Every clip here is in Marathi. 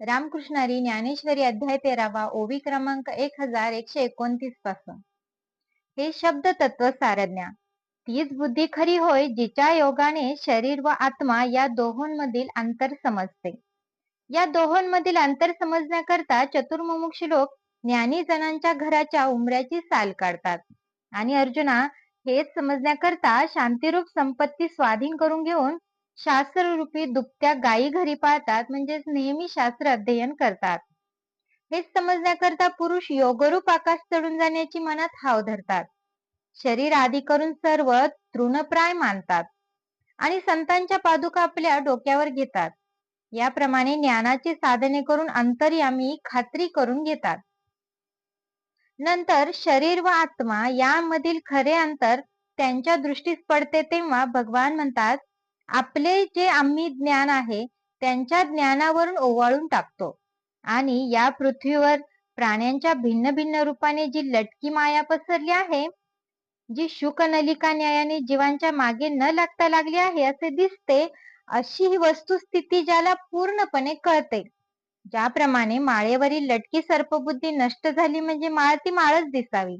रामकृष्णारी ज्ञानेश्वरी अध्याय तेरावा ओवी क्रमांक एक हजार एकशे एकोणतीसपासून. हे शब्द तत्व सारज्ञा. तीच बुद्धी खरी होय जिच्या योगाने शरीर व आत्मा या दोहोंमधील अंतर समजते. या दोहोंमधील अंतर समजण्याकरता चतुर्मुमुक्ष लोक ज्ञानी जणांच्या घराच्या उमऱ्याची साल काढतात. आणि अर्जुना हेच समजण्याकरता शांतिरूप संपत्ती स्वाधीन करून घेऊन शास्त्ररूपी दुपत्या गायी घरी पाळतात म्हणजेच नेहमी शास्त्र अध्ययन करतात. हे समजण्याकरता पुरुष योगरूप आकाश चढून जाण्याची मनात हाव धरतात. शरीर आदी करून सर्व तृणप्राय मानतात आणि संतांच्या पादुका आपल्या डोक्यावर घेतात. याप्रमाणे ज्ञानाची साधने करून अंतर्यामी खात्री करून घेतात. नंतर शरीर व आत्मा यामधील खरे अंतर त्यांच्या दृष्टीस पडते तेव्हा भगवान म्हणतात आपले जे आम्ही ज्ञान आहे त्यांच्या ज्ञानावरून ओवाळून टाकतो. आणि या पृथ्वीवर प्राण्यांच्या भिन्न भिन्न रूपाने जी लटकी माया पसरली आहे जी शुकनलिका न्यायाने जीवांच्या मागे न लागता लागली आहे असे दिसते अशी ही वस्तुस्थिती ज्याला पूर्णपणे कळते. ज्याप्रमाणे माळेवरील लटकी सर्पबुद्धी नष्ट झाली म्हणजे माळ ती माळच दिसावी.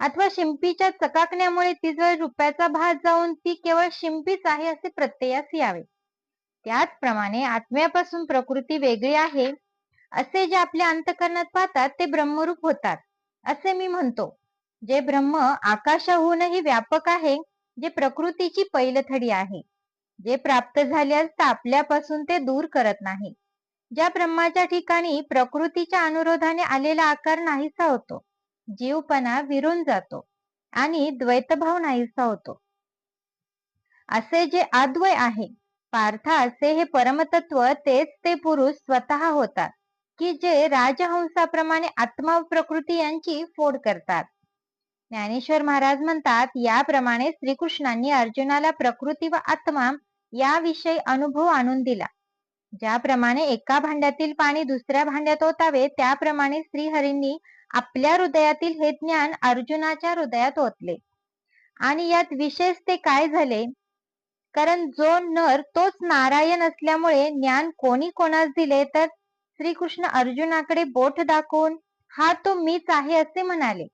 अथवा शिंपीच्या चकाकण्यामुळे तिजवळ रुपयाचा भास जाऊन ती केवळ शिंपीच आहे असे प्रत्ययास यावे. त्याचप्रमाणे आत्म्यापासून प्रकृती वेगळी आहे असे जे आपल्या अंतकरणात पाहतात ते ब्रह्मरूप होतात असे मी म्हणतो. जे ब्रह्म आकाशाहूनही व्यापक आहे जे प्रकृतीची पैलथडी आहे. जे प्राप्त झाले असता आपल्यापासून ते दूर करत नाही. ज्या ब्रह्माच्या ठिकाणी प्रकृतीच्या अनुरोधाने आलेला आकार नाहीसा होतो जीवपणा विरून जातो आणि द्वैतभाव नाहीसा होतो. असे जे अद्वय आहे पार्थ असे हे परमतत्व तेच ते पुरुष स्वतः होतात की जे राजहंसाप्रमाणे आत्मा प्रकृती यांची फोड करतात. ज्ञानेश्वर महाराज म्हणतात याप्रमाणे श्रीकृष्णांनी अर्जुनाला प्रकृती व आत्मा याविषयी अनुभव आणून दिला. ज्याप्रमाणे एका भांड्यातील पाणी दुसऱ्या भांड्यात ओतावे त्याप्रमाणे श्रीहरींनी आपल्या हृदयातील हे ज्ञान अर्जुनाच्या हृदयात ओतले. आणि यात विशेष ते काय झाले? कारण जो नर तोच नारायण असल्यामुळे ज्ञान कोणी कोणास दिले? तर श्रीकृष्ण अर्जुनाकडे बोट दाखवून हा तो मीच आहे असे म्हणाले.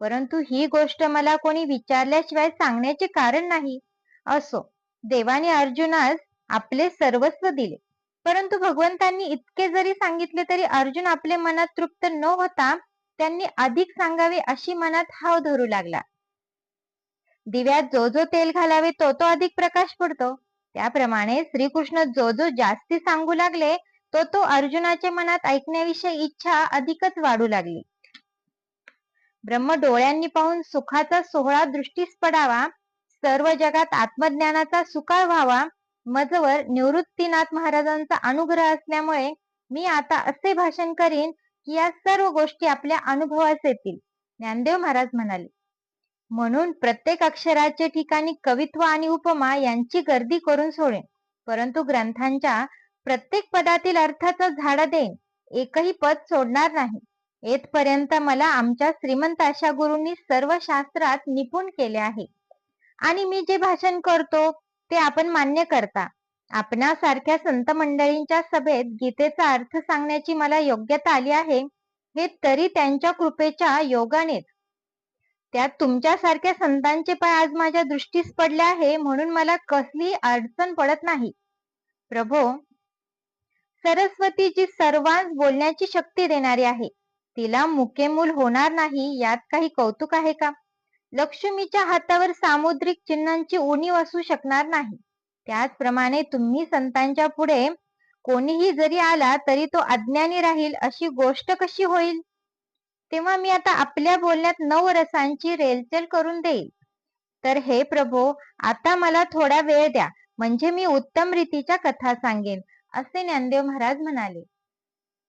परंतु ही गोष्ट मला कोणी विचारल्याशिवाय सांगण्याचे कारण नाही. असो देवाने अर्जुनास आपले सर्वस्व दिले. परंतु भगवंतांनी इतके जरी सांगितले तरी अर्जुन आपले मनात तृप्त न होता त्यांनी अधिक सांगावे अशी मनात हाव धरू लागला. दिव्यात जो जो तेल घालावे तो तो अधिक प्रकाश पडतो. त्याप्रमाणे श्रीकृष्ण जो जो जास्ती सांगू लागले तो तो अर्जुनाच्या मनात ऐकण्याविषयी इच्छा अधिकच वाढू लागली. ब्रह्म डोळ्यांनी पाहून सुखाचा सोहळा दृष्टीस पडावा सर्व जगात आत्मज्ञानाचा सुकाळ व्हावा मजवर निवृत्तीनाथ महाराजांचा अनुग्रह असल्यामुळे मी आता असे भाषण करीन की या सर्व गोष्टी आपल्या अनुभवास येतील. ज्ञानदेव महाराज म्हणाले. म्हणून प्रत्येक अक्षराचे ठिकाणी कवित्व आणि उपमा यांची गर्दी करून सोडेन. परंतु ग्रंथांच्या प्रत्येक पदातील अर्थाचा झाडा देईन. एकही पद सोडणार नाही. येथपर्यंत मला आमच्या श्रीमंत अशा गुरुंनी सर्व शास्त्रात निपुण केले आहे. आणि मी जे भाषण करतो ते आपण मान्य करता. आपणासारख्या संत मंडळींच्या सभेत गीतेचा अर्थ सांगण्याची मला योग्यता आली आहे हे तरी त्यांच्या कृपेच्या योगानेच. त्यात तुमच्यासारख्या संतांचे पाय आज माझ्या दृष्टीस पडले आहे म्हणून मला कसली अडचण पडत नाही. प्रभो सरस्वती जी सर्वांस बोलण्याची शक्ती देणारी आहे. तिला मुकेमूल होणार नाही यात काही कौतुक आहे का? लक्ष्मीच्या हातावर सामुद्रिक चिन्हांची उणीव असू शकणार नाही. त्याचप्रमाणे तुम्ही संतांच्या पुढे कोणीही जरी आला तरी तो अज्ञानी राहील अशी गोष्ट कशी होईल? तेव्हा मी आता आपल्या बोलण्यात नऊ रसांची रेलचेल करून देईल. तर हे प्रभो आता मला थोडा वेळ द्या. म्हणजे मी उत्तम रीतीच्या कथा सांगेन असे ज्ञानदेव महाराज म्हणाले.